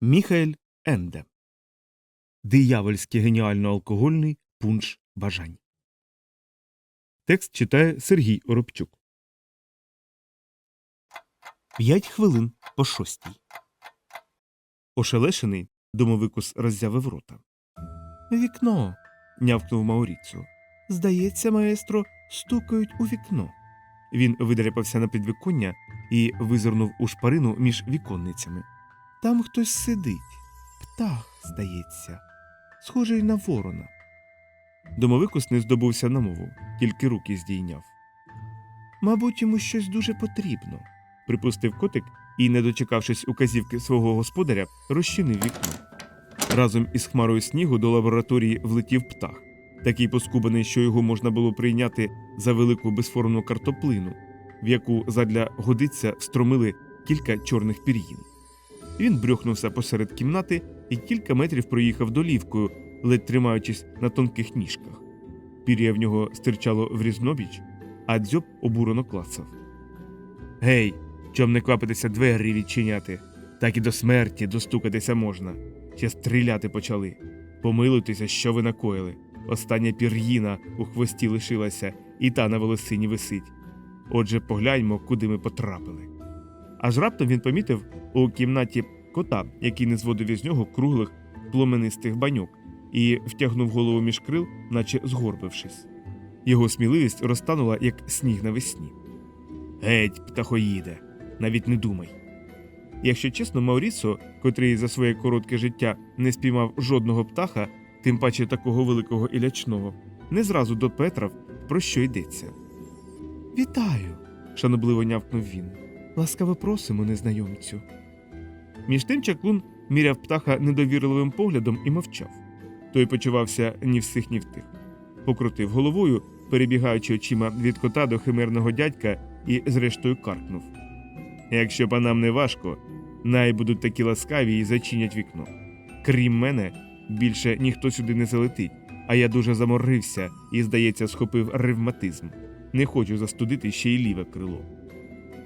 Міхаель Енде. Диявольський геніально алкогольний пунш бажань. Текст читає Сергій Оробчук. П'ять хвилин по шостій. Ошелешений домовикус роззявив рота. Вікно. нявкнув Мауріцу. Здається, маестро, стукають у вікно. Він видряпався на підвіконня і визирнув у шпарину між віконницями. Там хтось сидить. Птах, здається, схожий на ворона. Домовикус не здобувся на мову, тільки руки здійняв. Мабуть, йому щось дуже потрібно, припустив котик і, не дочекавшись указівки свого господаря, розчинив вікно. Разом із хмарою снігу до лабораторії влетів птах, такий поскубаний, що його можна було прийняти за велику безформну картоплину, в яку задля годиться встромили кілька чорних пір'їн. Він брюхнувся посеред кімнати і кілька метрів проїхав долівкою, ледь тримаючись на тонких ніжках. Пір'я в нього стирчало в різнобіч, а дзьоб обурено клацав. Гей, чом не квапитися двері відчиняти, так і до смерті достукатися можна. Ще стріляти почали. Помилуйтеся, що ви накоїли. Остання пір'їна у хвості лишилася, і та на волосині висить. Отже, погляньмо, куди ми потрапили. Аж раптом він помітив у кімнаті кота, який не зводив із нього круглих пломенистих баньок, і втягнув голову між крил, наче згорбившись. Його сміливість розтанула, як сніг навесні. Геть, птахоїде, навіть не думай. Якщо чесно, Маурісо, котрий за своє коротке життя не спіймав жодного птаха, тим паче такого великого і лячного, не зразу допетрав, про що йдеться. Вітаю, шанобливо нявкнув він. Ласкаво просимо, незнайомцю. Між тим чаклун міряв птаха недовірливим поглядом і мовчав. Той почувався ні всіх, ні в тих. Покрутив головою, перебігаючи очима від кота до химерного дядька, і зрештою каркнув. Якщо панам не важко, най будуть такі ласкаві і зачинять вікно. Крім мене, більше ніхто сюди не залетить, а я дуже заморився і, здається, схопив ревматизм. Не хочу застудити ще й ліве крило.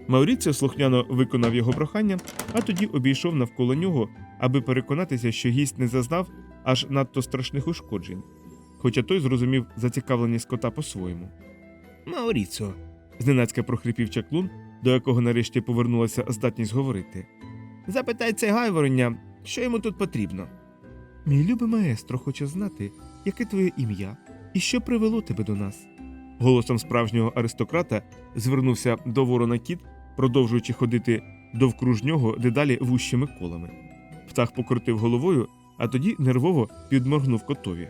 Мауріціо слухняно виконав його прохання, а тоді обійшов навколо нього, аби переконатися, що гість не зазнав аж надто страшних ушкоджень. Хоча той зрозумів зацікавленість кота по-своєму. Мауріцо. зненацька прохрипів чаклун, до якого нарешті повернулася здатність говорити. Запитай це гайворення, що йому тут потрібно. Мій любий маестро хоче знати, яке твоє ім'я і що привело тебе до нас. Голосом справжнього аристократа звернувся до ворона кіт, продовжуючи ходити довкруж нього дедалі вущими колами. Птах покрутив головою, а тоді нервово підморгнув котові.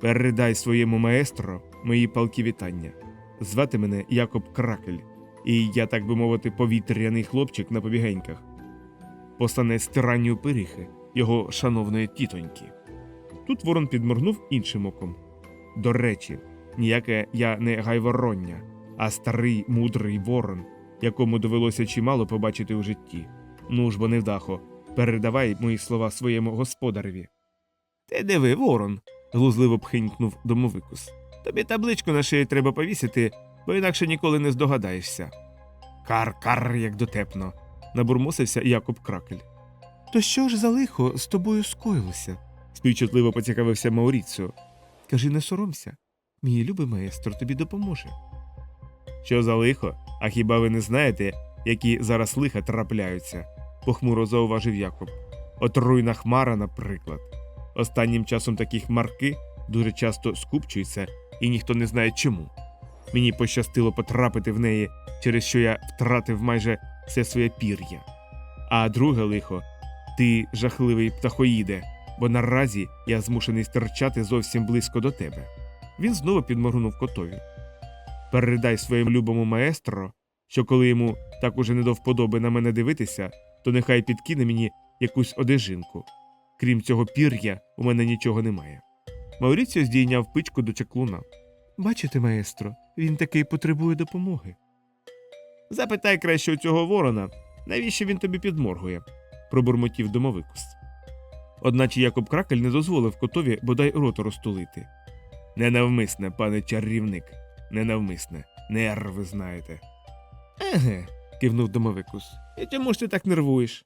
Передай своєму маестро мої палки вітання. Звати мене Якоб Кракель, і я, так би мовити, повітряний хлопчик на побігеньках. Посланець тиранню пиріхи, його шановної тітоньки. Тут ворон підморгнув іншим оком. До речі, ніяке я не гайвороння, а старий мудрий ворон, якому довелося чимало побачити у житті. Ну ж бо невдахо, передавай мої слова своєму господареві. Ти диви, ворон, глузливо пхинькнув домовикус. Тобі табличку на шиї треба повісити, бо інакше ніколи не здогадаєшся. Кар-кар, як дотепно, набурмосився Якоб Кракель. То що ж за лихо з тобою скоїлося? співчутливо поцікавився Мауріціо. Кажи, не соромся. Мій любий маестро тобі допоможе. Що за лихо? А хіба ви не знаєте, які зараз лиха трапляються? похмуро зауважив Якоб. Отруйна хмара, наприклад. Останнім часом такі хмарки дуже часто скупчуються, і ніхто не знає чому. Мені пощастило потрапити в неї, через що я втратив майже все своє пір'я. А друге лихо ти жахливий птахоїде, бо наразі я змушений стирчати зовсім близько до тебе. Він знову підморгнув котові. Передай своєму любому маестро, що коли йому так уже не до вподоби на мене дивитися, то нехай підкине мені якусь одежинку. Крім цього пір'я, у мене нічого немає. Мауріціо здійняв пичку до чаклуна. Бачите, маестро, він таки потребує допомоги. Запитай краще у цього ворона, навіщо він тобі підморгує, пробурмотів домовикус. Одначе Якоб Кракель не дозволив котові бодай рота розтулити. Ненавмисне, пане чарівник, ненавмисне, нерви знаєте. Еге, кивнув домовикус. І чому ж ти так нервуєш?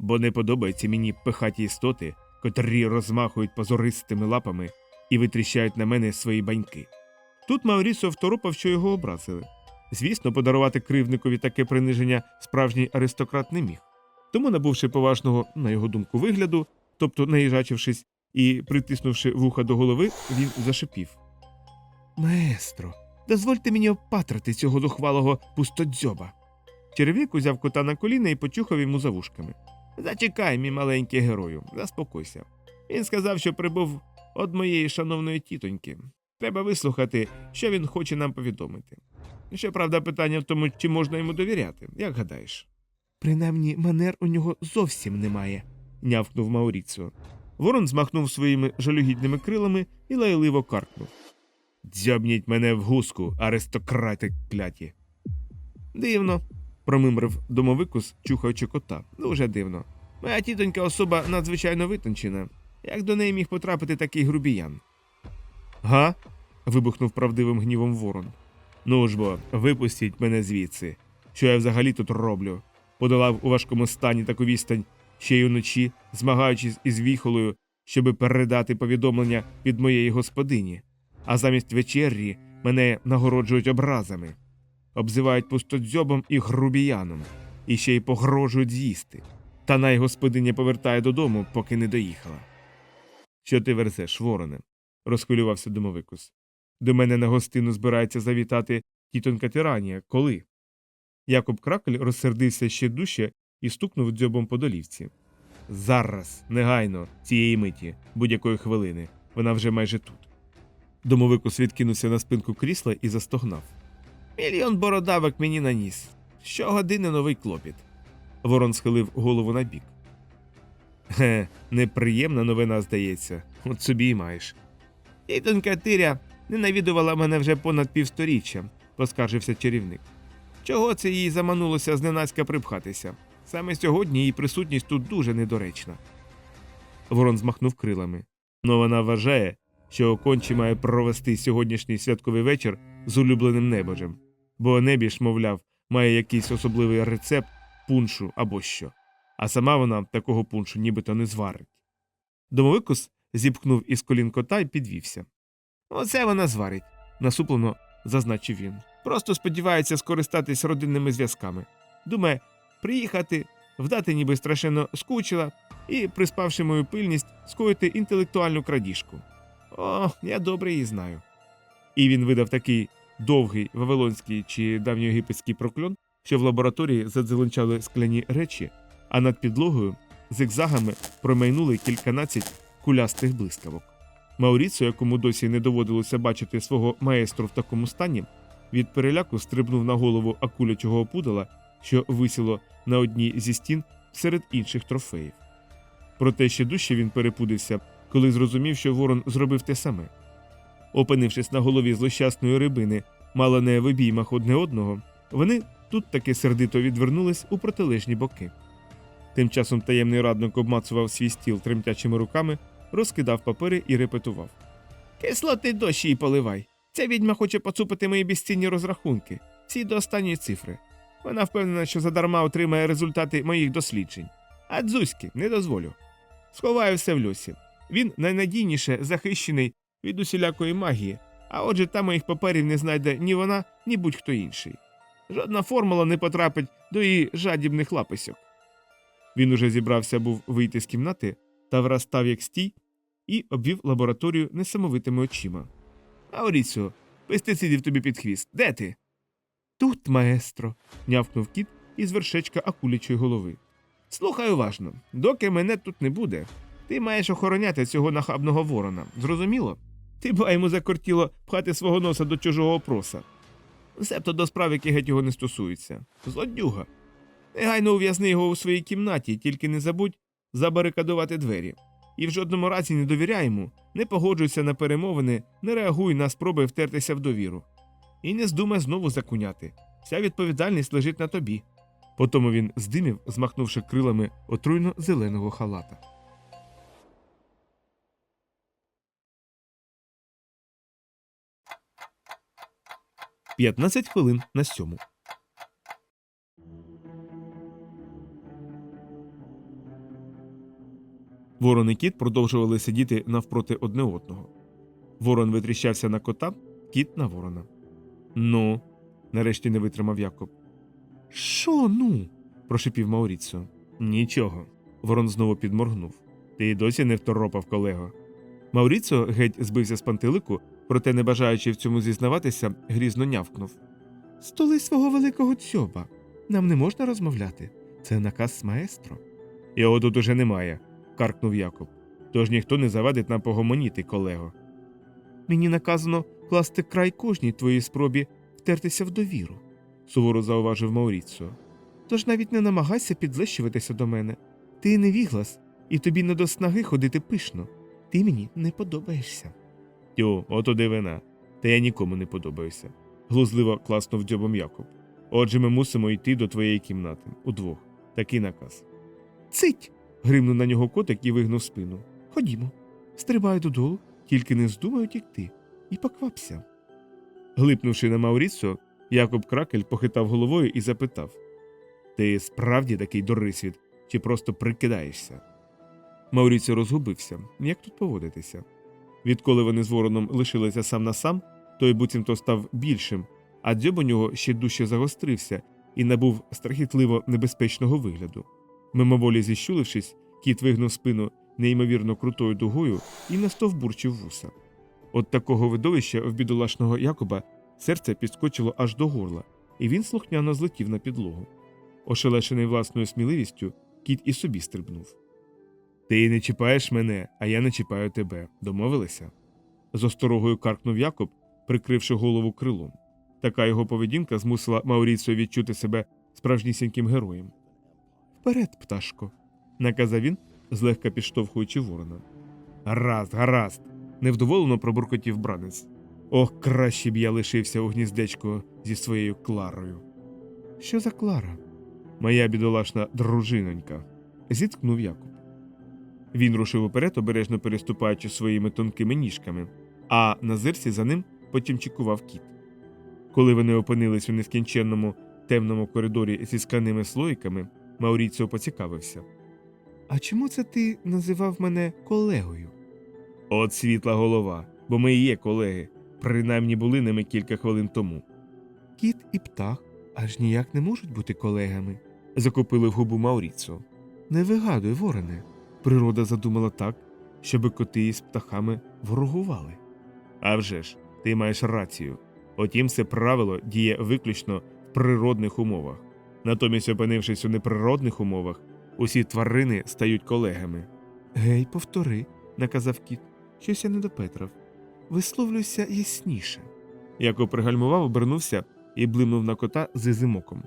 бо не подобаються мені пихаті істоти, котрі розмахують позористими лапами і витріщають на мене свої баньки. Тут Маурісо второпав, що його образили. Звісно, подарувати кривдникові таке приниження справжній аристократ не міг. Тому, набувши поважного, на його думку, вигляду, тобто наїжачившись і притиснувши вуха до голови, він зашипів. Маестро, дозвольте мені опатрати цього духвалого пустодзьоба. Черевік узяв кота на коліна і почухав йому за вушками. Зачекай, мій маленький герою, заспокойся. Він сказав, що прибув від моєї шановної тітоньки. Треба вислухати, що він хоче нам повідомити. Щоправда, питання в тому, чи можна йому довіряти, як гадаєш. Принаймні, манер у нього зовсім немає, нявкнув Мауріціо. Ворон змахнув своїми жалюгідними крилами і лайливо каркнув. Дзьобніть мене в гуску, аристократи кляті. Дивно, промимрив домовикус, чухаючи кота. Дуже дивно. Моя тітонька особа надзвичайно витончена. Як до неї міг потрапити такий грубіян? Га? вибухнув правдивим гнівом ворон. Ну ж бо, випустіть мене звідси. Що я взагалі тут роблю? Подолав у важкому стані таку відстань ще й уночі, змагаючись із віхолою, щоби передати повідомлення від моєї господині. А замість вечеррі мене нагороджують образами, обзивають пустодзьобом і грубіяном, і ще й погрожують з'їсти. Та найгосподиня повертає додому, поки не доїхала. Що ти верзеш, вороне? розхвилювався домовикус. До мене на гостину збирається завітати тітонька тиранія. Коли? Якоб Кракль розсердився ще дужче і стукнув дзьобом по долівці. Зараз, негайно, цієї миті, будь-якої хвилини. Вона вже майже тут. Домовикус відкинувся на спинку крісла і застогнав. Мільйон бородавок мені наніс. Щогодини новий клопіт. Ворон схилив голову на бік. Ге, неприємна новина, здається, от собі й маєш. Тітонька Тиря не навідувала мене вже понад півсторіччя, поскаржився чарівник. Чого це їй заманулося зненацька припхатися? Саме сьогодні її присутність тут дуже недоречна. Ворон змахнув крилами. Но вона вважає, що кончі має провести сьогоднішній святковий вечір з улюбленим небожем, бо небіж, мовляв, має якийсь особливий рецепт пуншу або що, а сама вона такого пуншу нібито не зварить. Домовикус зіпхнув із колін кота і підвівся. Оце вона зварить, насуплено зазначив він. Просто сподівається скористатись родинними зв'язками. Думає, приїхати, вдати, ніби страшенно скучила, і, приспавши мою пильність, скоїти інтелектуальну крадіжку. О, я добре її знаю. І він видав такий довгий вавилонський чи давньоєгипетський прокльон, що в лабораторії задзеленчали скляні речі, а над підлогою зигзагами промайнули кільканадцять кулястих блискавок. Мауріцо, якому досі не доводилося бачити свого маестру в такому стані, від переляку стрибнув на голову акулячого опудала, що висіло на одній зі стін серед інших трофеїв. Проте ще дужче він перепудився, коли зрозумів, що ворон зробив те саме. Опинившись на голові злощасної рибини, мало не в обіймах одне одного, вони тут таки сердито відвернулись у протилежні боки. Тим часом таємний радник обмацував свій стіл тремтячими руками, розкидав папери і репетував. Кислоти дощ їй поливай. Ця відьма хоче поцупити мої безцінні розрахунки, всі до останньої цифри. Вона впевнена, що задарма отримає результати моїх досліджень. А дзузьки не дозволю. Сховаю все в льосі. Він найнадійніше захищений від усілякої магії, а отже, там моїх паперів не знайде ні вона, ні будь-хто інший. Жодна формула не потрапить до її жадібних лаписьок. Він уже зібрався був вийти з кімнати та враз став як стій і обвів лабораторію несамовитими очима. Ауріціо, пестицидів тобі під хвіст. Де ти? Тут, маестро, нявкнув кіт із вершечка акулячої голови. Слухай уважно, доки мене тут не буде, ти маєш охороняти цього нахабного ворона. Зрозуміло? Ти ба йому закортіло пхати свого носа до чужого опроса. Себто до справ, які геть його не стосуються. Злодюга. Негайно ув'язни його у своїй кімнаті, тільки не забудь забарикадувати двері. І в жодному разі не довіряй йому, не погоджуйся на перемовини, не реагуй на спроби втертися в довіру. І не здумай знову закуняти. Вся відповідальність лежить на тобі. Потому він здимів, змахнувши крилами отруйно зеленого халата. П'ятнадцять хвилин на сьому. Ворон і кіт продовжували сидіти навпроти одне одного. Ворон витріщався на кота, кіт на ворона. Ну, нарешті не витримав Якоб. Що ну? прошипів Мауріцо. Нічого. Ворон знову підморгнув. Ти досі не второпав, колего. Мауріцо геть збився з пантелику, проте, не бажаючи в цьому зізнаватися, грізно нявкнув. Столи свого великого дзьоба. Нам не можна розмовляти. Це наказ маестро. Його тут уже немає, каркнув Якоб. Тож ніхто не завадить нам погомоніти, колего. Мені наказано класти край кожній твоїй спробі втертися в довіру, суворо зауважив Мауріцо. Тож навіть не намагайся підлещуватися до мене. Ти невіглас, і тобі не до снаги ходити пишно. Ти мені не подобаєшся. Тю, ото дивина. Та я нікому не подобаюся. глузливо класнув дзьобом Якоб. Отже, ми мусимо йти до твоєї кімнати удвох. Такий наказ. Цить. гримнув на нього котик і вигнув спину. Ходімо. Стрибай додолу, тільки не здумай утікти, і поквапся. Глипнувши на Мауріцо, Якоб Кракель похитав головою і запитав Ти справді такий дорисвіт, чи просто прикидаєшся? Мауріцо розгубився. Як тут поводитися? Відколи вони з вороном лишилися сам на сам, той буцімто став більшим, а дзьоб у нього ще дужче загострився і набув страхітливо небезпечного вигляду. Мимоволі зіщулившись, кіт вигнув спину неймовірно крутою дугою і настовбурчив вуса. От такого видовища в бідолашного Якоба серце підскочило аж до горла, і він слухняно злетів на підлогу. Ошелешений власною сміливістю, кіт і собі стрибнув. Ти не чіпаєш мене, а я не чіпаю тебе. Домовилися? З осторогою каркнув Якоб, прикривши голову крилом. Така його поведінка змусила Мауріцію відчути себе справжнісіньким героєм. Вперед, пташко, наказав він, злегка підштовхуючи ворона. Гаразд, гаразд, невдоволено пробуркотів бранець. Ох, краще б я лишився у гніздечку зі своєю Кларою. Що за Клара? Моя бідолашна дружинонька, зіткнув Якоб. Він рушив уперед, обережно переступаючи своїми тонкими ніжками, а на зерсі за ним потім чекував кіт. Коли вони опинились у нескінченному темному коридорі зі сканими слоїками, Мауріціо поцікавився. А чому це ти називав мене колегою? От світла голова, бо ми і є колеги, принаймні були ними кілька хвилин тому. Кіт і птах аж ніяк не можуть бути колегами, закупили в губу Мауріцо. Не вигадуй, вороне. Природа задумала так, щоби коти із птахами ворогували. А вже ж, ти маєш рацію. Утім, це правило діє виключно в природних умовах. Натомість, опинившись у неприродних умовах, усі тварини стають колегами. Гей, повтори, наказав кіт. Щось я не допетрав. Висловлюйся ясніше. Яко пригальмував, обернувся і блимнув на кота з ізимоком.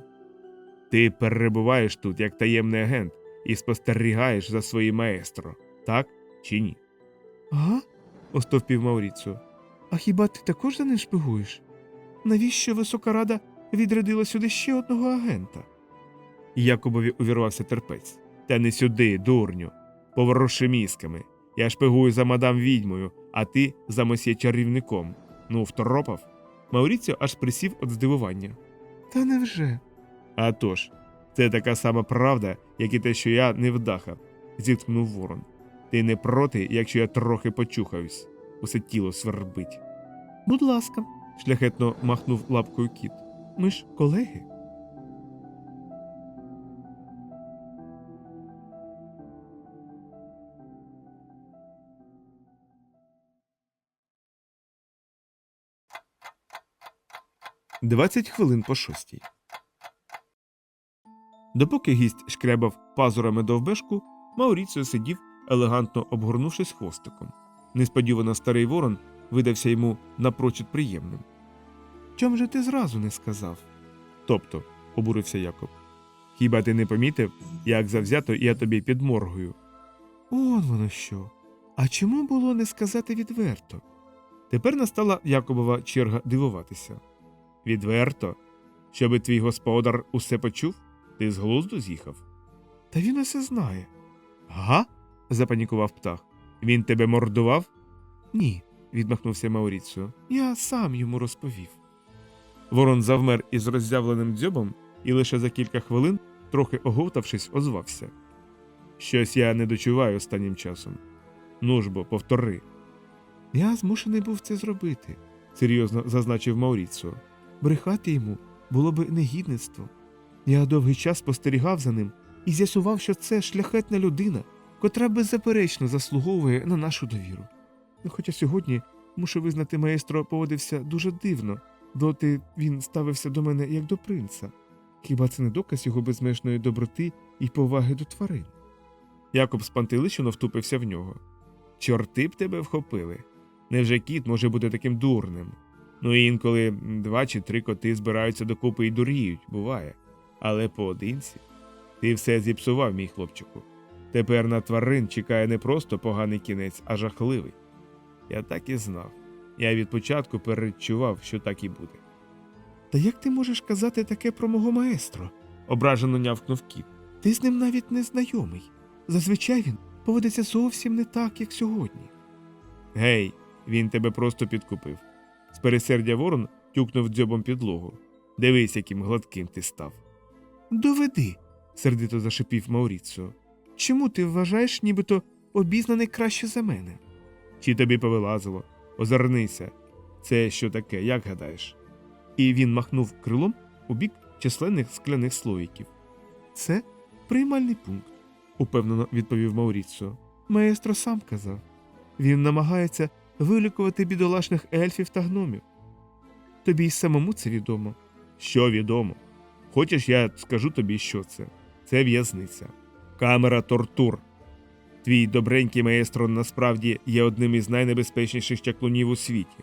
Ти перебуваєш тут як таємний агент і спостерігаєш за своїм маестро, так чи ні? Ага, остовпів Мауріцо. А хіба ти також за ним шпигуєш? Навіщо висока рада відрядила сюди ще одного агента? Якобові увірвався терпець. Та не сюди, дурню. Поворуши мізками. Я шпигую за мадам відьмою, а ти за мосьє чарівником. Ну, второпав. Мауріціо аж присів від здивування. Та невже? А тож, це така сама правда, як і те, що я невдаха, зіткнув ворон. Ти не проти, якщо я трохи почухаюсь, усе тіло свербить. Будь ласка, шляхетно махнув лапкою кіт. Ми ж колеги. Двадцять хвилин по шостій. Допоки гість шкрябав пазурами довбешку, Мауріціо сидів, елегантно обгорнувшись хвостиком. Несподівано старий ворон видався йому напрочуд приємним. Чом же ти зразу не сказав? Тобто, обурився Якоб. Хіба ти не помітив, як завзято я тобі підморгую? Он воно що. А чому було не сказати відверто? Тепер настала Якобова черга дивуватися. Відверто? Щоби твій господар усе почув? Ти з глузду з'їхав? Та він усе знає. Га? запанікував птах. Він тебе мордував? Ні, відмахнувся Мауріціо. Я сам йому розповів. Ворон завмер із роззявленим дзьобом і лише за кілька хвилин, трохи оговтавшись, озвався. Щось я не дочуваю останнім часом. Ну ж бо, повтори. Я змушений був це зробити, серйозно зазначив Мауріцо. Брехати йому було би негідництво. Я довгий час спостерігав за ним і з'ясував, що це шляхетна людина, котра беззаперечно заслуговує на нашу довіру. Хоча сьогодні, мушу визнати, маестро поводився дуже дивно, доти він ставився до мене як до принца. Хіба це не доказ його безмежної доброти і поваги до тварин? Якоб спантеличено втупився в нього. Чорти б тебе вхопили. Невже кіт може бути таким дурним? Ну і інколи два чи три коти збираються докупи і дуріють, буває. Але поодинці. Ти все зіпсував, мій хлопчику. Тепер на тварин чекає не просто поганий кінець, а жахливий. Я так і знав. Я від початку передчував, що так і буде. Та як ти можеш казати таке про мого маестро? ображено нявкнув кіт. Ти з ним навіть не знайомий. Зазвичай він поводиться зовсім не так, як сьогодні. Гей, він тебе просто підкупив. З пересердя ворон тюкнув дзьобом підлогу. Дивись, яким гладким ти став. Доведи, сердито зашипів Мауріцо. Чому ти вважаєш, нібито обізнаний краще за мене? Чи тобі повилазило? Озирнися. Це що таке, як гадаєш? І він махнув крилом у бік численних скляних слоїків. Це приймальний пункт, упевнено відповів Мауріцо. Маестро сам казав. Він намагається вилікувати бідолашних ельфів та гномів. Тобі й самому це відомо. Що відомо? Хочеш, я скажу тобі, що це? Це в'язниця. Камера тортур. Твій добренький маестро насправді є одним із найнебезпечніших чаклунів у світі.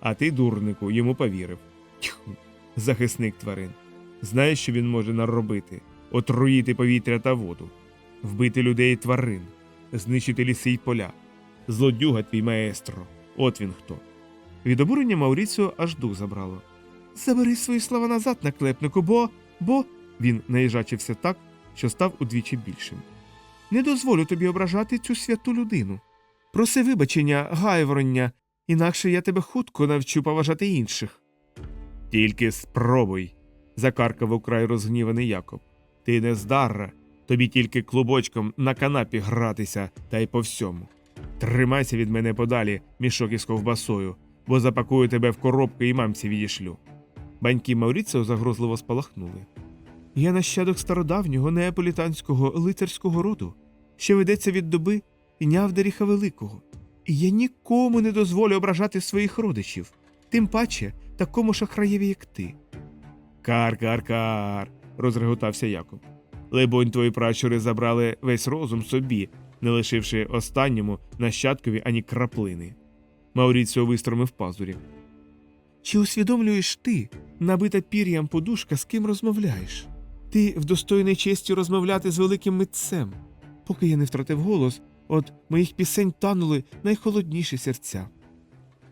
А ти, дурнику, йому повірив. Тьху, захисник тварин. Знаєш, що він може наробити? Отруїти повітря та воду, вбити людей і тварин, знищити ліси й поля. Злодюга твій маестро. От він хто. Від обурення Мауріціо аж дух забрало. Забери свої слова назад, наклепнику, бо. Бо. Він наїжачився так, що став удвічі більшим. Не дозволю тобі ображати цю святу людину. Проси вибачення, гайвороння, інакше я тебе хутко навчу поважати інших. Тільки спробуй, закаркав украй розгніваний Якоб. Ти не здарра, тобі тільки клубочком на канапі гратися та й по всьому. Тримайся від мене подалі, мішок із ковбасою, бо запакую тебе в коробку і мамці відішлю. Баньки Мауріціо загрозливо спалахнули. Я нащадок стародавнього неаполітанського лицарського роду, що ведеться від доби Нявдаріха Великого. І я нікому не дозволю ображати своїх родичів, тим паче такому шахраєві, як ти. Кар, кар, кар. розреготався Якоб. Либонь, твої пращури забрали весь розум собі, не лишивши останньому нащадкові ані краплини. Мауріціо вистромив пазурі. Чи усвідомлюєш ти, набита пір'ям подушка, з ким розмовляєш? Ти вдостоєний честі розмовляти з великим митцем. Поки я не втратив голос, от моїх пісень танули найхолодніші серця.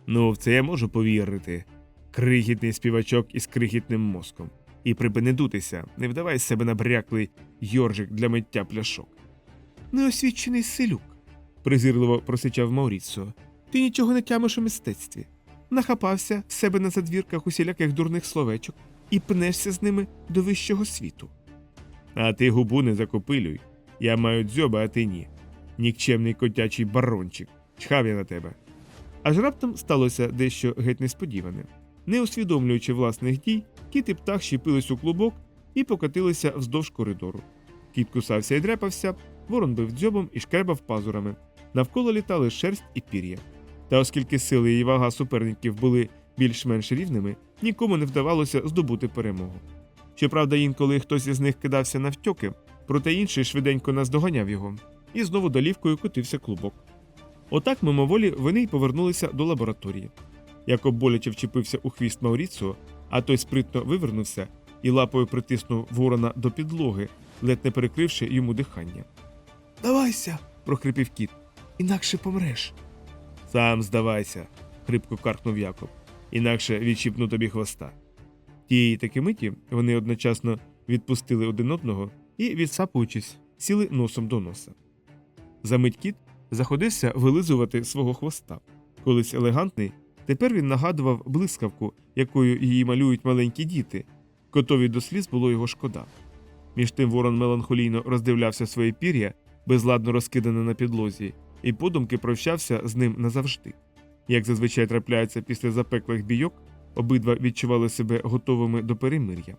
Ну, в це я можу повірити. Крихітний співачок із крихітним мозком. І припини дутися, не вдавай з себе набряклий йоржик для миття пляшок. Неосвічений селюк, презирливо просичав Мауріцо. Ти нічого не тямиш у мистецтві. Нахапався в себе на задвірках усіляких дурних словечок і пнешся з ними до вищого світу. А ти губу не закопилюй. Я маю дзьоба, а ти ні. Нікчемний котячий барончик. Чхав я на тебе. Аж раптом сталося дещо геть несподіване. Не усвідомлюючи власних дій, кіт і птах щепились у клубок і покотилися вздовж коридору. Кіт кусався і дряпався, ворон бив дзьобом і шкребав пазурами. Навколо літали шерсть і пір'я. Та оскільки сили і вага суперників були більш-менш рівними, нікому не вдавалося здобути перемогу. Щоправда, інколи хтось із них кидався навтьоки, проте інший швиденько наздоганяв його, і знову долівкою котився клубок. Отак мимоволі вони й повернулися до лабораторії. Якоб боляче вчепився у хвіст Мауріцо, а той спритно вивернувся і лапою притиснув ворона до підлоги, ледь не перекривши йому дихання. Давайся, прохрипів кіт, інакше помреш. Сам здавайся, хрипко каркнув Якоб, інакше відчіпну тобі хвоста. Тієї таки миті вони одночасно відпустили один одного і, відсапуючись, сіли носом до носа. Замить кіт заходився вилизувати свого хвоста. Колись елегантний, тепер він нагадував блискавку, якою її малюють маленькі діти. Котові до сліз було його шкода. Між тим ворон меланхолійно роздивлявся своє пір'я безладно розкидане на підлозі, і подумки прощався з ним назавжди. Як зазвичай трапляється після запеклих бійок, обидва відчували себе готовими до перемир'я.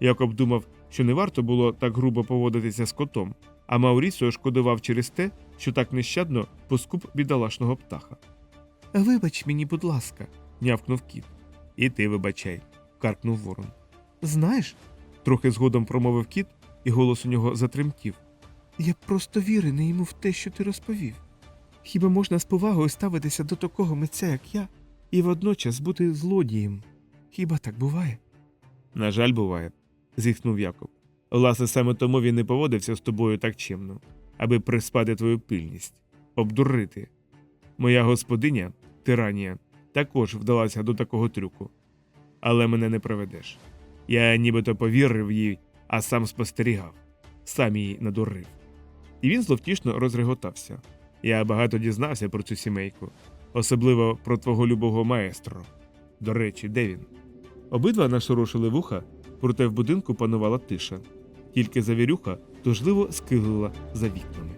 Якоб думав, що не варто було так грубо поводитися з котом, а Мауріціо шкодував через те, що так нещадно поскуп бідолашного птаха. Вибач мені, будь ласка, нявкнув кіт. І ти вибачай, каркнув ворон. Знаєш, трохи згодом промовив кіт, і голос у нього затремтів. Я просто вірений йому в те, що ти розповів. Хіба можна з повагою ставитися до такого митця, як я, і водночас бути злодієм? Хіба так буває? На жаль, буває, зітхнув Якоб. Власне, саме тому він не поводився з тобою так чимно, аби приспати твою пильність, обдурити. Моя господиня, тиранія, також вдалася до такого трюку. Але мене не проведеш. Я нібито повірив їй, а сам спостерігав, сам її надурив. І він зловтішно розреготався. Я багато дізнався про цю сімейку, особливо про твого любого маестро. До речі, де він? Обидва нашорошили вуха, проте в будинку панувала тиша. Тільки завірюха тужливо скиглила за вікнами.